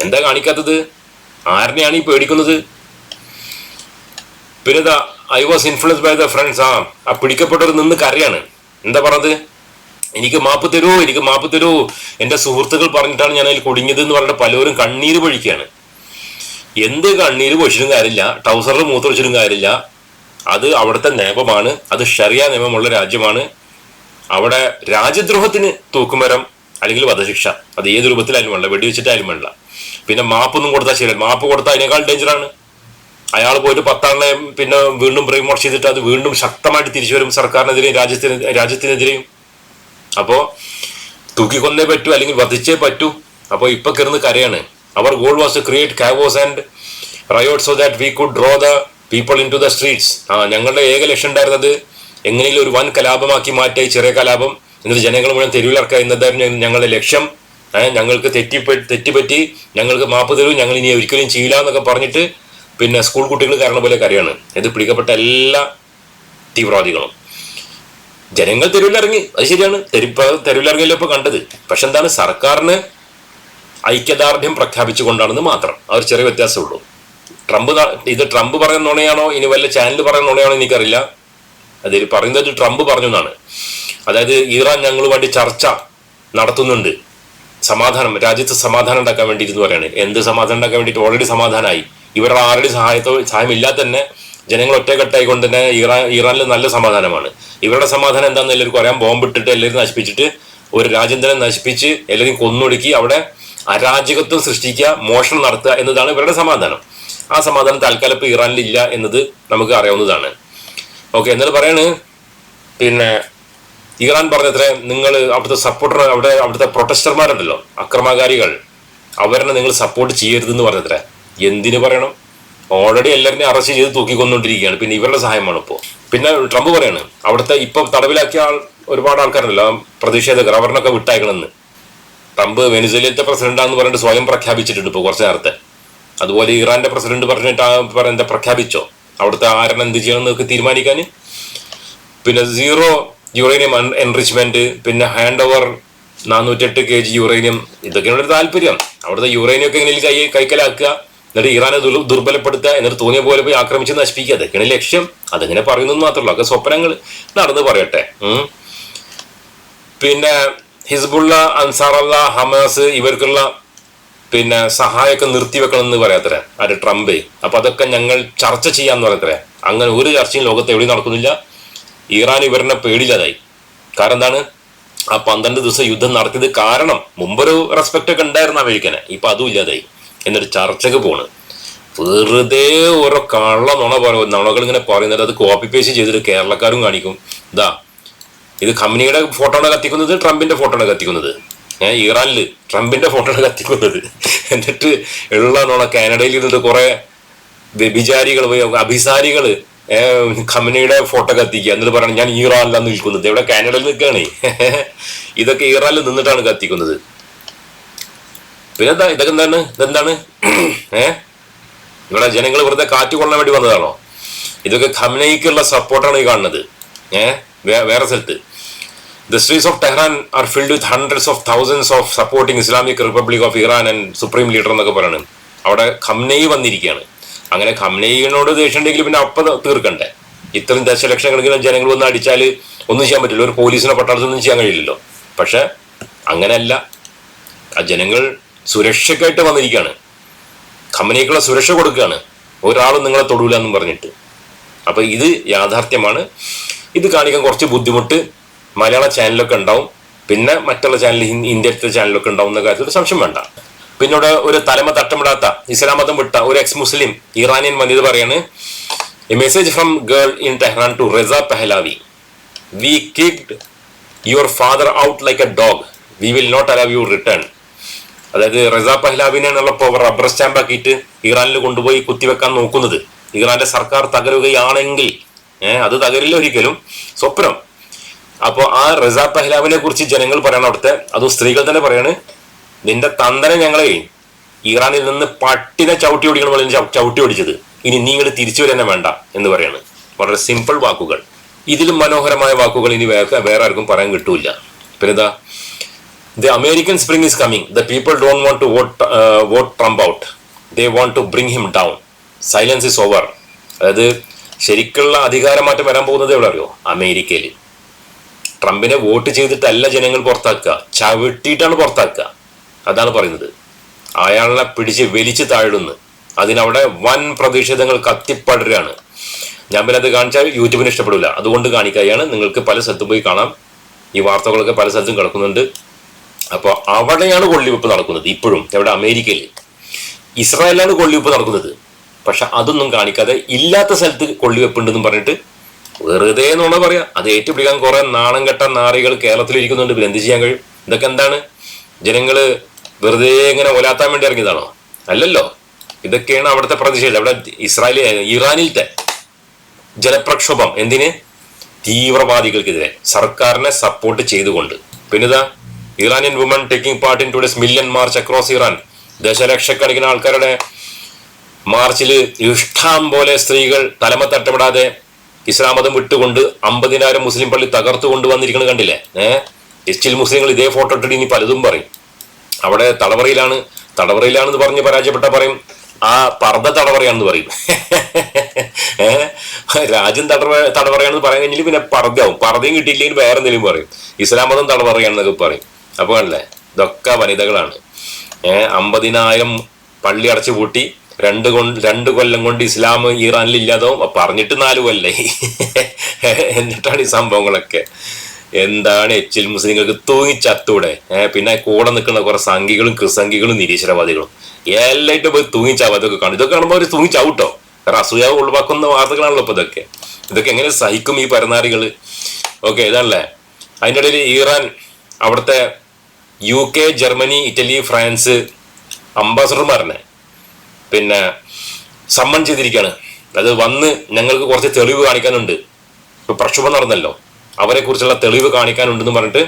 എന്താ കാണിക്കാത്തത്? ആരനെയാണ് ഈ പേടിക്കുന്നത്? പിന്നെ I was influence by the friends ആ ആ പിടിക്കപ്പെട്ടവർ നിന്ന് കരയാണ്. എന്താ പറഞ്ഞത്? എനിക്ക് മാപ്പ് തരൂ എനിക്ക് മാപ്പ് തരൂ. എന്റെ സുഹൃത്തുക്കൾ പറഞ്ഞിട്ടാണ് ഞാൻ അതിൽ കുടുങ്ങിയത് എന്ന് പറഞ്ഞിട്ട് പലരും കണ്ണീര് പൊഴിക്കുകയാണ്. എന്ത് കണ്ണീര് പൊഴിച്ചിട്ടും കാര്യമില്ല. ടൗസറിൽ മൂത്രമൊഴിച്ചിട്ടും കാര്യമില്ല. അത് അവിടുത്തെ നിയമമാണ്. അത് ഷറിയ നിയമമുള്ള രാജ്യമാണ്. അവിടെ രാജ്യദ്രോഹത്തിന് തൂക്കുമരം അല്ലെങ്കിൽ വധശിക്ഷ. അത് ഏത് രൂപത്തിലായാലും വേണ്ട. വെടിവെച്ചിട്ടായാലും വേണ്ട. പിന്നെ മാപ്പൊന്നും കൊടുത്താൽ ശരിയല്ല. മാപ്പ് കൊടുത്താൽ അതിനേക്കാൾ ഡേഞ്ചറാണ് അയാൾ പോയിട്ട് പത്താളിനെ പിന്നെ വീണ്ടും ബ്രെയിൻ വാഷ് ചെയ്തിട്ട് അത് വീണ്ടും ശക്തമായിട്ട് തിരിച്ചു വരും സർക്കാരിനെതിരെയും രാജ്യത്തിന് രാജ്യത്തിനെതിരെയും. അപ്പോൾ തൂക്കിക്കൊന്നേ പറ്റൂ അല്ലെങ്കിൽ വധിച്ചേ പറ്റൂ. അപ്പോൾ ഇപ്പൊ കിടന്ന് കരയാണ്. അവർ goal was to create chaos and riot so that we could draw the people into the streets ആ ഞങ്ങളുടെ ഏക ലക്ഷ്യം ഉണ്ടായിരുന്നത് എങ്ങനെയും ഒരു വൻ കലാപമാക്കി മാറ്റി ഈ ചെറിയ കലാപം. എന്നിട്ട് ജനങ്ങൾ മുഴുവൻ തെരുവിലിറക്കുക എന്നതായിരുന്നു ഞങ്ങളുടെ ലക്ഷ്യം. ഞങ്ങൾക്ക് തെറ്റി തെറ്റിപ്പറ്റി ഞങ്ങൾക്ക് മാപ്പ് തരൂ ഞങ്ങൾ ഇനി ഒരിക്കലും ചെയ്യില്ല എന്നൊക്കെ പറഞ്ഞിട്ട് പിന്നെ സ്കൂൾ കുട്ടികൾ കാരണം പോലെ കരയാണ് ഇത് പിടിക്കപ്പെട്ട എല്ലാ തീവ്രവാദികളും. ജനങ്ങൾ തെരുവിലിറങ്ങി. അത് ശരിയാണ്. തെരുപ്പ തെരുവിലിറങ്ങിയല്ലോ ഇപ്പൊ കണ്ടത്. പക്ഷെ എന്താണ്? സർക്കാരിന് ഐക്യദാർഢ്യം പ്രഖ്യാപിച്ചുകൊണ്ടാണെന്ന് മാത്രം. അവർ ചെറിയ വ്യത്യാസമുള്ളൂ. ട്രംപ് ഇത് ട്രംപ് പറയുന്ന നുണയാണോ? ഇനി വല്ല ചാനൽ പറയുന്ന നുണയാണോ? എനിക്കറിയില്ല. അതിൽ പറയുന്നത് ട്രംപ് പറഞ്ഞു എന്നാണ്. അതായത് ഇറാൻ ഞങ്ങളുമായിട്ട് ചർച്ച നടത്തുന്നുണ്ട്. സമാധാനം രാജ്യത്ത് സമാധാനം ഉണ്ടാക്കാൻ വേണ്ടിയിട്ട് എന്ന് പറയാണ് എന്ത് സമാധാനം ഉണ്ടാക്കാൻ വേണ്ടിയിട്ട്? ഓൾറെഡി സമാധാനമായി. ഇവരുടെ ആരുടെ സഹായത്തോ സഹായമില്ലാതെ തന്നെ ജനങ്ങൾ ഒറ്റക്കെട്ടായി കൊണ്ട് തന്നെ ഇറാൻ ഇറാനിൽ നല്ല സമാധാനമാണ്. ഇവരുടെ സമാധാനം എന്താണെന്ന് എല്ലാവർക്കും അറിയാം. ബോംബിട്ടിട്ട് എല്ലാവരും നശിപ്പിച്ചിട്ട് ഒരു രാജ്യം തന്നെ നശിപ്പിച്ച് എല്ലാവരും കൊന്നൊടുക്കി അവിടെ അരാജകത്വം സൃഷ്ടിക്കുക മോഷണം നടത്തുക എന്നതാണ് ഇവരുടെ സമാധാനം. ആ സമാധാനം തൽക്കാലം ഇപ്പോൾ ഇറാനിൽ ഇല്ല എന്നത് നമുക്ക് അറിയാവുന്നതാണ്. ഓക്കെ എന്നിട്ട് പറയാണ് പിന്നെ ഇറാൻ പറഞ്ഞത്ര നിങ്ങൾ അവിടുത്തെ സപ്പോർട്ടർ അവിടെ അവിടുത്തെ പ്രൊട്ടസ്റ്റർമാരുണ്ടല്ലോ അക്രമകാരികൾ അവരെ നിങ്ങൾ സപ്പോർട്ട് ചെയ്യരുതെന്ന് പറഞ്ഞത്ര. എന്തിനു പറയണം? ഓൾറെഡി എല്ലാവരെയും അറസ്റ്റ് ചെയ്ത് തൂക്കിക്കൊന്നുകൊണ്ടിരിക്കുകയാണ്. പിന്നെ ഇവരുടെ സഹായമാണ് ഇപ്പോൾ പിന്നെ ട്രംപ് പറയാണ് അവിടുത്തെ ഇപ്പം തടവിലാക്കിയ ആൾ ഒരുപാട് ആൾക്കാരുണ്ടല്ലോ പ്രതിഷേധകർ അവരിനൊക്കെ വിട്ടയക്കണമെന്ന്. ട്രംപ് വെനിസുലയിലത്തെ പ്രസിഡന്റാന്ന് പറഞ്ഞിട്ട് സ്വയം പ്രഖ്യാപിച്ചിട്ടുണ്ട് ഇപ്പോൾ കുറച്ച് നേരത്തെ. അതുപോലെ ഇറാന്റെ പ്രസിഡന്റ് പറഞ്ഞിട്ട് എന്താ പ്രഖ്യാപിച്ചോ? അവിടുത്തെ ആരണം എന്ത് ചെയ്യണം എന്നൊക്കെ തീരുമാനിക്കാൻ? പിന്നെ സീറോ യുറേനിയം എൻറിച്ച്മെന്റ് പിന്നെ ഹാൻഡ് ഓവർ നാനൂറ്റെട്ട് കെ ജി യുറേനിയം ഇതൊക്കെയാണ് ഒരു താല്പര്യം. അവിടുത്തെ യുറേനിയം ഒക്കെ എങ്ങനെ കൈ കൈക്കലാക്കുക. എന്നിട്ട് ഇറാനെ ദുർ- ദുർബലപ്പെടുത്തുക എന്നിട്ട് തോന്നിയ പോലെ പോയി ആക്രമിച്ച് നശിപ്പിക്കുക. അതൊക്കെയാണ് ലക്ഷ്യം. അതെങ്ങനെ പറയുന്നത് മാത്രമല്ല ഒക്കെ സ്വപ്നങ്ങൾ നടന്ന് പറയട്ടെ. പിന്നെ ഹിസ്ബുള്ള അൻസാറല്ല ഹമാസ് ഇവർക്കുള്ള പിന്നെ സഹായമൊക്കെ നിർത്തിവെക്കണം എന്ന് പറയാത്രേ അത് ട്രംപ്. അപ്പൊ അതൊക്കെ ഞങ്ങൾ ചർച്ച ചെയ്യാന്ന് പറയത്രേ അങ്ങനെ ഒരു ചർച്ചയും ലോകത്ത് എവിടെയും നടക്കുന്നില്ല. ഇറാൻ ഇവരുടെ പേടില്ലാതായി കാരണം എന്താണ്? ആ പന്ത്രണ്ട് ദിവസം യുദ്ധം നടത്തിയത് കാരണം മുമ്പൊരു റെസ്പെക്റ്റ് ഒക്കെ ഉണ്ടായിരുന്നു അമേരിക്കനെ. ഇപ്പൊ അതും ഇല്ലാതായി എന്നിട്ട് ചർച്ചയ്ക്ക് പോണ്. വെറുതെ ഓരോ കള്ള നുണ പറയും നുണകൾ ഇങ്ങനെ പറയുന്നത് അത് കോപ്പി പേസ്റ്റ് ചെയ്തിട്ട് കേരളക്കാരും കാണിക്കും. ഇതാ ഇത് കമ്പനിയുടെ ഫോട്ടോയാണ് കത്തിക്കുന്നത് ട്രംപിന്റെ ഫോട്ടോയാണ് കത്തിക്കുന്നത്. ഏഹ് ഇറാനിൽ ട്രംപിന്റെ ഫോട്ടോയാണ് കത്തിക്കുന്നത്. എന്നിട്ട് ഉള്ള നുണ കാനഡയിൽ ഇരുന്നിട്ട് കുറെ വ്യഭിചാരികൾ അഭിസാരികൾ കമ്പനിയുടെ ഫോട്ടോ കത്തിക്കുക എന്നിട്ട് പറയണം ഞാൻ ഇറാനിലാണ് നിൽക്കുന്നത് ഇവിടെ കാനഡയിൽ നിൽക്കുകയാണ്. ഇതൊക്കെ ഇറാനിൽ നിന്നിട്ടാണ് കത്തിക്കുന്നത്. പിന്നെന്താ? ഇതൊക്കെ എന്താണ്? ഇതെന്താണ്? ഏ? ഇവിടെ ജനങ്ങൾ വെറുതെ കാറ്റ് കൊള്ളാൻ വേണ്ടി വന്നതാണോ? ഇതൊക്കെ ഖംനയ്ക്കുള്ള സപ്പോർട്ടാണ് ഈ കാണുന്നത്. ഏ? വേറെ സ്ഥലത്ത്. The streets of Tehran are filled with hundreds of thousands of supporting Islamic Republic of Iran and supreme leader എന്നൊക്കെ പറയണം. അവിടെ ഖംനൈ വന്നിരിക്കുകയാണ്. അങ്ങനെ ഖംനൈനോട് ദേഷ്യം ഉണ്ടെങ്കിൽ പിന്നെ അപ്പം തീർക്കണ്ടേ? ഇത്രയും ദശലക്ഷക്കണക്കിന് ജനങ്ങൾ വന്ന് അടിച്ചാൽ ഒന്നും ചെയ്യാൻ പറ്റില്ല. ഒരു പോലീസിനെ പട്ടാളത്തൊന്നും ചെയ്യാൻ കഴിയില്ലല്ലോ. പക്ഷെ അങ്ങനെയല്ല. ആ ജനങ്ങൾ സുരക്ഷയ്ക്കായിട്ട് വന്നിരിക്കുകയാണ്. കമ്പനിക്കുള്ള സുരക്ഷ കൊടുക്കുകയാണ്. ഒരാളും നിങ്ങളെ തൊടൂല എന്നും പറഞ്ഞിട്ട്. അപ്പൊ ഇത് യാഥാർത്ഥ്യമാണ്. ഇത് കാണിക്കാൻ കുറച്ച് ബുദ്ധിമുട്ട് മലയാള ചാനലൊക്കെ ഉണ്ടാവും. പിന്നെ മറ്റുള്ള ചാനൽ ഇന്ത്യത്തെ ചാനലൊക്കെ ഉണ്ടാവും എന്ന കാര്യത്തിൽ സംശയം വേണ്ട. പിന്നെ ഒരു തലമ തട്ടമിടാത്ത ഇസ്ലാം മതം വിട്ട ഒരു എക്സ് മുസ്ലിം ഇറാനിയൻ വനിത പറയാണ് a message from girl in Tehran to Reza Pahlavi we kicked your father out like a dog we will not allow you return അതായത് റസ പഹ്ലാവിനെയാണുള്ള ഇപ്പോൾ റബ്ബർ സ്റ്റാമ്പാക്കിയിട്ട് ഇറാനിൽ കൊണ്ടുപോയി കുത്തിവെക്കാൻ നോക്കുന്നത്. ഇറാന്റെ സർക്കാർ തകരുകയാണെങ്കിൽ അത് തകരില്ല ഒരിക്കലും. സ്വപ്നം. അപ്പോൾ ആ റസ പഹ്ലാബിനെ കുറിച്ച് ജനങ്ങൾ പറയണം അവിടുത്തെ. അതും സ്ത്രീകൾ തന്നെ പറയാണ് നിന്റെ തന്തനെ ഞങ്ങളെ ഇറാനിൽ നിന്ന് പട്ടിനെ ചവിട്ടി ഓടിക്കണം പോലെ ചവ- ചവിട്ടി ഓടിച്ചത്. ഇനി നീ ഇങ്ങോട്ട് തിരിച്ചു വരെ വേണ്ട എന്ന് പറയാണ്. വളരെ സിമ്പിൾ വാക്കുകൾ. ഇതിലും മനോഹരമായ വാക്കുകൾ ഇനി വേറെ വേറെ ആർക്കും പറയാൻ കിട്ടൂല പിന്നെന്താ? The American spring is coming. The people don't want to vote uh, vote Trump out. They want to bring him down. Silence is over. അതായത് ശരിക്കുള്ള അധികാരമാറ്റം വരാൻ പോകുന്നത് എവിടെ അറിയോ അമേരിക്കയിൽ. ട്രംപിനെ വോട്ട് ചെയ്തിട്ടല്ല ജനങ്ങൾ പുറത്താക്കുക. ചവിട്ടിയിട്ടാണ് പുറത്താക്കുക. അതാണ് പറയുന്നത്. അയാളെ പിടിച്ച് വലിച്ചു താഴുന്നു അതിനവിടെ വൻ പ്രതിഷേധങ്ങൾ കത്തിപ്പടരുകയാണ്. ഞാൻ പിന്നെ അത് കാണിച്ചാൽ യൂട്യൂബിന് ഇഷ്ടപ്പെടില്ല അതുകൊണ്ട് കാണിക്കുകയാണ് നിങ്ങൾക്ക് പല സ്ഥലത്തും പോയി കാണാം. ഈ വാർത്തകളൊക്കെ പല സ്ഥലത്തും കിടക്കുന്നുണ്ട്. അപ്പോൾ അവിടെയാണ് കൊള്ളിവെപ്പ് നടക്കുന്നത് ഇപ്പോഴും എവിടെ? അമേരിക്കയിൽ. ഇസ്രായേലാണ് കൊള്ളിവെപ്പ് നടക്കുന്നത്. പക്ഷെ അതൊന്നും കാണിക്കാതെ ഇല്ലാത്ത സ്ഥലത്ത് കൊള്ളിവെപ്പുണ്ടെന്നും പറഞ്ഞിട്ട് വെറുതെ നുണ പറയാ. അത് ഏറ്റുപിടിക്കാൻ കുറെ നാണം കെട്ട നാറികൾ കേരളത്തിൽ ഇരിക്കുന്നുണ്ട് പിന്നെ എന്ത് ചെയ്യാൻ കഴിയും? ഇതൊക്കെ എന്താണ്? ജനങ്ങൾ വെറുതെ ഇങ്ങനെ ഒലാത്താൻ വേണ്ടി ഇറങ്ങിയതാണോ? അല്ലല്ലോ. ഇതൊക്കെയാണ് അവിടുത്തെ പ്രതിഷേധം. അവിടെ ഇസ്രായേലി ഇറാനിലത്തെ ജലപ്രക്ഷോഭം എന്തിന്? തീവ്രവാദികൾക്കെതിരെ സർക്കാരിനെ സപ്പോർട്ട് ചെയ്തുകൊണ്ട്. പിന്നിതാ Iranian woman taking part in today's million march across Iran ദശലക്ഷക്കണക്കിന് ആൾക്കാരുടെ മാർച്ചിൽ ഇഷ്ടം പോലെ സ്ത്രീകൾ തലമ തട്ടപ്പെടാതെ ഇസ്ലാം മതം വിട്ടുകൊണ്ട് അമ്പതിനായിരം മുസ്ലിം പള്ളി തകർത്തു കൊണ്ടുവന്നിരിക്കുന്നത് കണ്ടില്ലേ? ഏഹ് എസ്റ്റിൽ മുസ്ലിങ്ങൾ ഇതേ ഫോട്ടോ ഇട്ടിട്ട് ഇനി പലതും പറയും. അവിടെ തടവറയിലാണ് തടവറയിലാണെന്ന് പറഞ്ഞ് പരാജയപ്പെട്ട പറയും. ആ പർദ്ദ തടവറയാണെന്ന് പറയും. രാജ്യം തടവ തടവറയാണെന്ന് പറയാൻ കഴിഞ്ഞാൽ പിന്നെ പർദ്ദയാവും. പർദ്ദയും കിട്ടിയില്ലെങ്കിൽ വേറെ എന്തെങ്കിലും പറയും. ഇസ്ലാം മതം തടവറയാണെന്നൊക്കെ പറയും. അപ്പൊ കണ്ടല്ലേ? ഇതൊക്കെ വനിതകളാണ്. ഏഹ് അമ്പതിനായിരം പള്ളി അടച്ചു പൂട്ടി രണ്ട് കൊണ്ട് രണ്ട് കൊല്ലം കൊണ്ട് ഇസ്ലാം ഇറാനിൽ ഇല്ലാതാവും. പറഞ്ഞിട്ട് നാല് കൊല്ലായി എന്നിട്ടാണ് ഈ സംഭവങ്ങളൊക്കെ. എന്താണ് എച്ചിൽ മുസ്ലിങ്ങൾക്ക് തൂങ്ങി ചത്തൂടെ? പിന്നെ കൂടെ നിൽക്കുന്ന കുറെ സംഘികളും ക്രിസംഘികളും നിരീശ്വരവാദികളും. എല്ലായിട്ടും പോയി തൂങ്ങിച്ചാവും അതൊക്കെ കാണും. ഇതൊക്കെ കാണുമ്പോൾ അവർ തൂങ്ങിച്ചാവൂട്ടോ കാരണം അസൂയാവ് ഒഴിവാക്കുന്ന വാർത്തകളാണല്ലോ ഇപ്പൊ ഇതൊക്കെ. ഇതൊക്കെ എങ്ങനെ സഹിക്കും ഈ പരനാറികൾ ഓക്കെ ഇതാണല്ലേ? അതിന്റെ ഇടയിൽ ഇറാൻ അവിടുത്തെ U K Germany Italy France അംബാസഡർമാരനെ പിന്നെ സമ്മൺ ചെയ്തിരിക്കുകയാണ് അത് വന്ന് ഞങ്ങൾക്ക് കുറച്ച് തെളിവ് കാണിക്കാനുണ്ട്. ഇപ്പൊ പ്രക്ഷോഭം നടന്നല്ലോ. അവരെ കുറിച്ചുള്ള തെളിവ് കാണിക്കാനുണ്ടെന്ന് പറഞ്ഞിട്ട്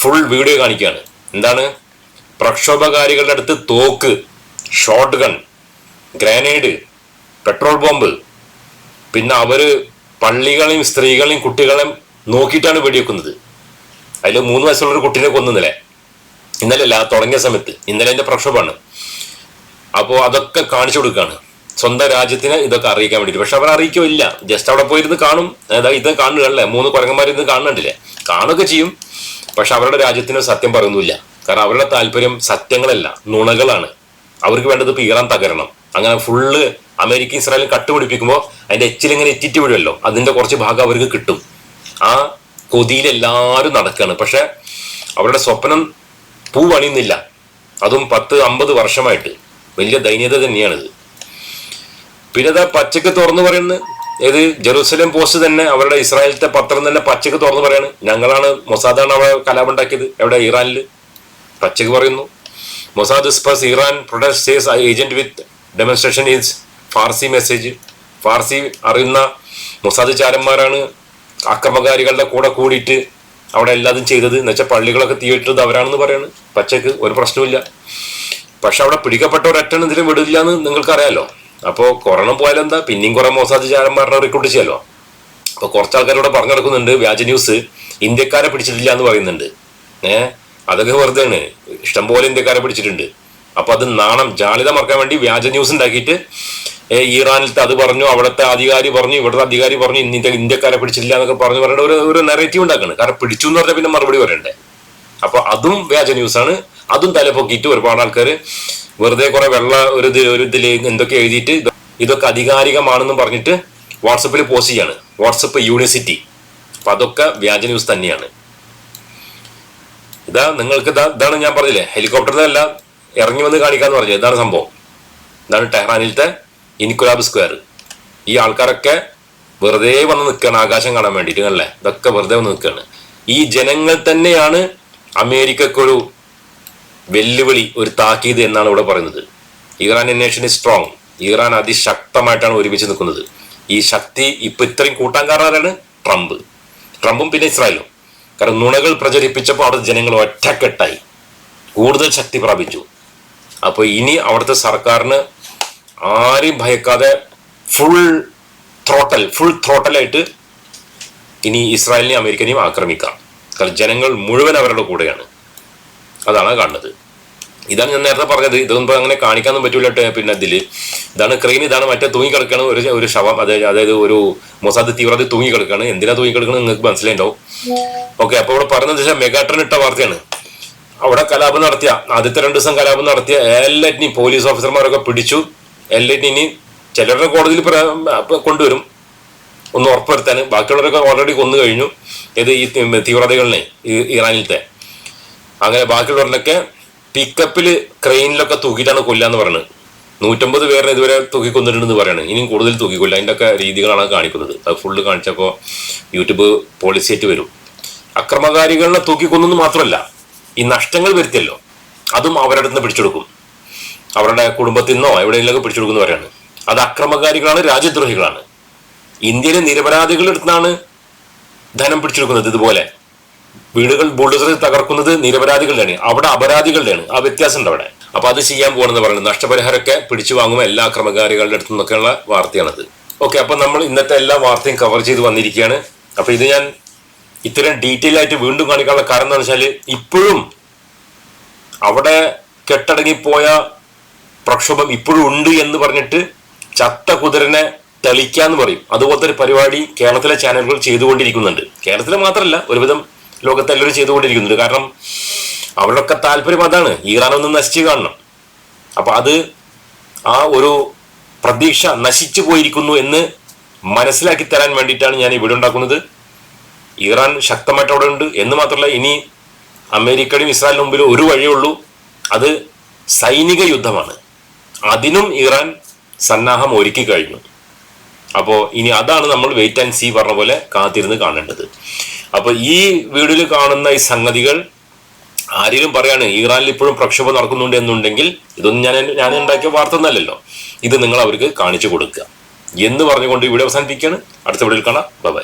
ഫുൾ വീഡിയോ കാണിക്കുകയാണ് എന്താണ്? പ്രക്ഷോഭകാരികളുടെ അടുത്ത് തോക്ക് shotgun grenade petrol bomb പിന്നെ അവർ പള്ളികളെയും സ്ത്രീകളെയും കുട്ടികളെയും നോക്കിയിട്ടാണ് വെടിവെക്കുന്നത്. അതിൽ മൂന്ന് വയസ്സുള്ളൊരു കുട്ടീനെ കൊന്നു ഇന്നലെ അല്ല തുടങ്ങിയ സമയത്ത് ഇന്നലെ എന്റെ പ്രക്ഷോഭമാണ്. അപ്പോൾ അതൊക്കെ കാണിച്ചു കൊടുക്കുകയാണ് സ്വന്തം രാജ്യത്തിന് ഇതൊക്കെ അറിയിക്കാൻ വേണ്ടിയിട്ട്. പക്ഷെ അവർ അറിയിക്കില്ല ജസ്റ്റ് അവിടെ പോയിരുന്ന് കാണും. ഇത് കാണുകയല്ലേ മൂന്ന് കുരങ്ങന്മാരിന്ന് കാണുന്നുണ്ടല്ലേ? കാണുകയൊക്കെ ചെയ്യും. പക്ഷെ അവരുടെ രാജ്യത്തിന് സത്യം പറയുന്നില്ല കാരണം അവരുടെ താല്പര്യം സത്യങ്ങളല്ല നുണകളാണ്. അവർക്ക് വേണ്ടത് ഇപ്പൊ ഇറാൻ തകരണം. അങ്ങനെ ഫുള്ള് അമേരിക്കയും ഇസ്രായേലും കട്ടുപിടിപ്പിക്കുമ്പോൾ അതിന്റെ എച്ചിലിങ്ങനെ എറ്റിറ്റ് വീഴുമല്ലോ? അതിന്റെ കുറച്ച് ഭാഗം അവർക്ക് കിട്ടും. ആ കൊതിയിൽ എല്ലാവരും നടക്കുകയാണ്. പക്ഷെ അവരുടെ സ്വപ്നം പൂ പണിയുന്നില്ല അതും പത്ത് അമ്പത് വർഷമായിട്ട്. വലിയ ദൈന്യത തന്നെയാണിത്. പിന്നെ അതാ പച്ചക്ക് തുറന്നു പറയുന്നത്. ഏത്? ജെറൂസലേം പോസ്റ്റ് തന്നെ അവരുടെ ഇസ്രായേലത്തെ പത്രം തന്നെ പച്ചക്ക് തുറന്നു പറയാണ്. ഞങ്ങളാണ് മൊസാദാണ് അവിടെ കലാപുണ്ടാക്കിയത് എവിടെ? ഇറാനിൽ പച്ചക്ക് പറയുന്നു. Mossad spies Iran products agent with demonstration is Farsi message. Farsi അറിയുന്ന മൊസാദ് ചാരന്മാരാണ്. അക്രമകാരികളുടെ കൂടെ കൂടിയിട്ട് അവിടെ എല്ലാതും ചെയ്തത്. എന്ന് വെച്ചാൽ പള്ളികളൊക്കെ തീയിട്ടത് അവരാണെന്ന് പറയാണ്. പച്ചക്ക് ഒരു പ്രശ്നമില്ല പക്ഷെ അവിടെ പിടിക്കപ്പെട്ട ഒരൊറ്റ ഇതിലും വിടില്ല എന്ന് നിങ്ങൾക്കറിയാലോ. അപ്പോൾ കൊറോണ പോയാലും എന്താ? പിന്നെയും കുറെ മോസാദ് ചാരന്മാരെ റിക്രൂട്ട് ചെയ്യാലോ? അപ്പോൾ കുറച്ച് ആൾക്കാരോട് പറഞ്ഞു നടക്കുന്നുണ്ട് വ്യാജ ന്യൂസ് ഇന്ത്യക്കാരെ പിടിച്ചിട്ടില്ല എന്ന് പറയുന്നുണ്ട്. ഏഹ് അതൊക്കെ വെറുതെയാണ്. ഇഷ്ടംപോലെ ഇന്ത്യക്കാരെ പിടിച്ചിട്ടുണ്ട്. അപ്പോൾ അത് നാണം ജാളിത മറക്കാൻ വേണ്ടി വ്യാജ ന്യൂസ് ഉണ്ടാക്കിയിട്ട് ഇറാനിലത്തെ അത് പറഞ്ഞു അവിടുത്തെ അധികാരി പറഞ്ഞു ഇവിടുത്തെ അധികാരി പറഞ്ഞു ഇന്ത്യ ഇന്ത്യക്കാരെ പിടിച്ചില്ല എന്നൊക്കെ പറഞ്ഞു പറഞ്ഞിട്ട് ഒരു ഒരു നെറേറ്റീവ് ഉണ്ടാക്കുന്നത് കാരണം പിടിച്ചു എന്ന് പറഞ്ഞാൽ പിന്നെ മറുപടി പറയണ്ടേ? അപ്പൊ അതും വ്യാജ ന്യൂസ് ആണ്. അതും തലപ്പൊക്കിയിട്ട് ഒരുപാട് ആൾക്കാർ വെറുതെ കുറെ വെള്ള ഒരു ഒരു ഇതിൽ എന്തൊക്കെ എഴുതിയിട്ട് ഇതൊക്കെ അധികാരികമാണെന്നും പറഞ്ഞിട്ട് വാട്സപ്പിൽ പോസ്റ്റ് ചെയ്യാണ്. WhatsApp university. അപ്പൊ അതൊക്കെ വ്യാജ ന്യൂസ് തന്നെയാണ്. ഇതാ നിങ്ങൾക്ക് ഇതാ ഇതാണ് ഞാൻ പറഞ്ഞില്ലേ ഹെലികോപ്റ്ററിലല്ല ഇറങ്ങി വന്ന് കാണിക്കാന്ന് പറഞ്ഞു ഇതാണ് സംഭവം. ഇതാണ് ടെഹ്റാനിലത്തെ ഇൻകുലാബ് സ്ക്വയർ. ഈ ആൾക്കാരൊക്കെ വെറുതെ വന്ന് നിൽക്കുകയാണ് ആകാശം കാണാൻ വേണ്ടിയിട്ട് അല്ലേ? ഇതൊക്കെ വെറുതെ വന്ന് നിൽക്കുകയാണ് ഈ ജനങ്ങൾ തന്നെയാണ് അമേരിക്കക്കൊരു വെല്ലുവിളി ഒരു താക്കീത് എന്നാണ് ഇവിടെ പറയുന്നത്. Iran nation is strong Iran അതിശക്തമായിട്ടാണ് ഒരുമിച്ച് നിൽക്കുന്നത്. ഈ ശക്തി ഇപ്പൊ ഇത്രയും കൂട്ടാൻ കാരണം ട്രംപ്. ട്രംപും പിന്നെ ഇസ്രായേലും. കാരണം നുണകൾ പ്രചരിപ്പിച്ചപ്പോൾ അവിടെ ജനങ്ങൾ ഒറ്റക്കെട്ടായി. കൂടുതൽ ശക്തി പ്രാപിച്ചു. അപ്പോൾ ഇനി അവിടുത്തെ സർക്കാരിന് ആരെയും ഭയക്കാതെ ഫുൾ ത്രോട്ടൽ ഫുൾ ത്രോട്ടലായിട്ട് ഇനി ഇസ്രായേലിനെയും അമേരിക്കനെയും ആക്രമിക്കാം. കാരണം ജനങ്ങൾ മുഴുവൻ അവരുടെ കൂടെയാണ്. അതാണ് കാണുന്നത്. ഇതാണ് ഞാൻ നേരത്തെ പറഞ്ഞത്. ഇതൊന്നും അങ്ങനെ കാണിക്കാനൊന്നും പറ്റൂല പിന്നെ അതിൽ ഇതാണ് ക്രെയിൻ ഇതാണ് മറ്റേ തൂങ്ങിക്കിടക്കണം ഒരു ഒരു ശവം അതായത് അതായത് ഒരു മൊസാദ് തീവ്രത തൂങ്ങിക്കിടക്കണം എന്തിനാ തൂങ്ങിക്കിടക്കണം നിങ്ങൾക്ക് മനസ്സിലായിണ്ടാവും ഓക്കെ അപ്പൊ ഇവിടെ പറഞ്ഞത് വെച്ചാൽ മെഗാട്രൺ ഇട്ട വാർത്തയാണ്. അവിടെ കലാപം നടത്തിയ ആദ്യത്തെ രണ്ട് ദിവസം കലാപം നടത്തിയ എല്ലാറ്റിനെയും പോലീസ് ഓഫീസർമാരൊക്കെ പിടിച്ചു. എല്ലാറ്റിനും ഇനി ചിലരുടെ കോടതിയിൽ കൊണ്ടുവരും. ഒന്ന് ഉറപ്പുവരുത്താൻ. ബാക്കിയുള്ളവരൊക്കെ ഓൾറെഡി കൊന്നു കഴിഞ്ഞു. ഏത് ഈ തീവ്രതകളിനെ ഇറാനിലത്തെ. അങ്ങനെ ബാക്കിയുള്ളവരിലൊക്കെ പിക്കപ്പിൽ ക്രെയിനിലൊക്കെ തൂക്കിയിട്ടാണ് കൊല്ലാന്ന് പറയുന്നത് നൂറ്റമ്പത് പേരെ ഇതുവരെ തൂക്കി കൊന്നിട്ടുണ്ടെന്ന് പറയുന്നത് ഇനിയും കൂടുതൽ തൂക്കിക്കൊല്ല. അതിന്റെ ഒക്കെ രീതികളാണ് കാണിക്കുന്നത്. അത് ഫുള്ള് കാണിച്ചപ്പോൾ യൂട്യൂബ് പോളിസി ആയിട്ട് വരും. അക്രമകാരികളെ തൂക്കിക്കൊന്നെന്ന് മാത്രമല്ല ഈ നഷ്ടങ്ങൾ വരുത്തിയല്ലോ. അതും അവരുടെ നിന്ന് പിടിച്ചെടുക്കും. അവരുടെ കുടുംബത്തിൽ നിന്നോ എവിടെയെങ്കിലൊക്കെ പിടിച്ചെടുക്കുന്നു അത് അക്രമകാരികളാണ് രാജ്യദ്രോഹികളാണ്. ഇന്ത്യയിലെ നിരപരാധികളെടുത്താണ് ധനം പിടിച്ചെടുക്കുന്നത് ഇതുപോലെ. വീടുകൾ ബുൾഡോസറിൽ തകർക്കുന്നത് നിരപരാധികളുടെയാണ് അവിടെ അപരാധികളുടെയാണ്. ആ വ്യത്യാസം ഉണ്ട് അവിടെ. അപ്പൊ അത് ചെയ്യാൻ പോകണമെന്ന് പറയുന്നത് നഷ്ടപരിഹാരമൊക്കെ പിടിച്ചു വാങ്ങുമ്പോൾ എല്ലാ അക്രമകാരികളുടെ അടുത്തു നിന്നൊക്കെയുള്ള വാർത്തയാണത്. ഓക്കെ അപ്പൊ നമ്മൾ ഇന്നത്തെ എല്ലാ വാർത്തയും കവർ ചെയ്ത് വന്നിരിക്കുകയാണ്. അപ്പൊ ഇത് ഞാൻ ഇത്രയും ഡീറ്റെയിൽ ആയിട്ട് വീണ്ടും കാണിക്കാനുള്ള കാരണം എന്താണെന്ന് വെച്ചാൽ ഇപ്പോഴും അവിടെ കെട്ടടങ്ങിപ്പോയ പ്രക്ഷോഭം ഇപ്പോഴും ഉണ്ട് എന്ന് പറഞ്ഞിട്ട് ചത്ത കുതിരനെ തെളിക്കാന്ന് പറയും. അതുപോലത്തെ ഒരു പരിപാടി കേരളത്തിലെ ചാനലുകൾ ചെയ്തുകൊണ്ടിരിക്കുന്നുണ്ട്. കേരളത്തിൽ മാത്രമല്ല ഒരുവിധം ലോകത്തെ എല്ലാവരും ചെയ്തുകൊണ്ടിരിക്കുന്നുണ്ട്. കാരണം അവരുടെയൊക്കെ താല്പര്യം അതാണ്. ഇറാൻ ഒന്ന് നശിച്ചു കാണണം. അപ്പൊ അത് ആ ഒരു പ്രതീക്ഷ നശിച്ചു പോയിരിക്കുന്നു എന്ന് മനസ്സിലാക്കി തരാൻ വേണ്ടിയിട്ടാണ് ഞാൻ വീഡിയോ ഉണ്ടാക്കുന്നത്. ഇറാൻ ശക്തമായിട്ട് അവിടെ ഉണ്ട്. എന്ന് മാത്രമല്ല ഇനി അമേരിക്കയുടെയും ഇസ്രായേലിനും മുമ്പിൽ ഒരു വഴിയുള്ളൂ അത് സൈനിക യുദ്ധമാണ്. അതിനും ഇറാൻ സന്നാഹം ഒരുക്കി കഴിഞ്ഞു. അപ്പോൾ ഇനി അതാണ് നമ്മൾ വെയിറ്റ് ആൻഡ് സീ പറഞ്ഞ പോലെ കാത്തിരുന്ന് കാണേണ്ടത്. അപ്പോൾ ഈ വീഡിയോയിൽ കാണുന്ന ഈ സംഗതികൾ ആരെങ്കിലും പറയാണ് ഇറാനിൽ ഇപ്പോഴും പ്രക്ഷോഭം നടക്കുന്നുണ്ട് എന്നുണ്ടെങ്കിൽ ഇതൊന്നും ഞാൻ ഞാൻ ഉണ്ടാക്കിയ വാർത്ത ഒന്നല്ലല്ലോ. ഇത് നിങ്ങൾ അവർക്ക് കാണിച്ചു കൊടുക്കുക. എന്ന് പറഞ്ഞുകൊണ്ട് ഇവിടെ അവസാനിപ്പിക്കുകയാണ്. അടുത്ത വീഡിയോയിൽ കാണാം. ബൈ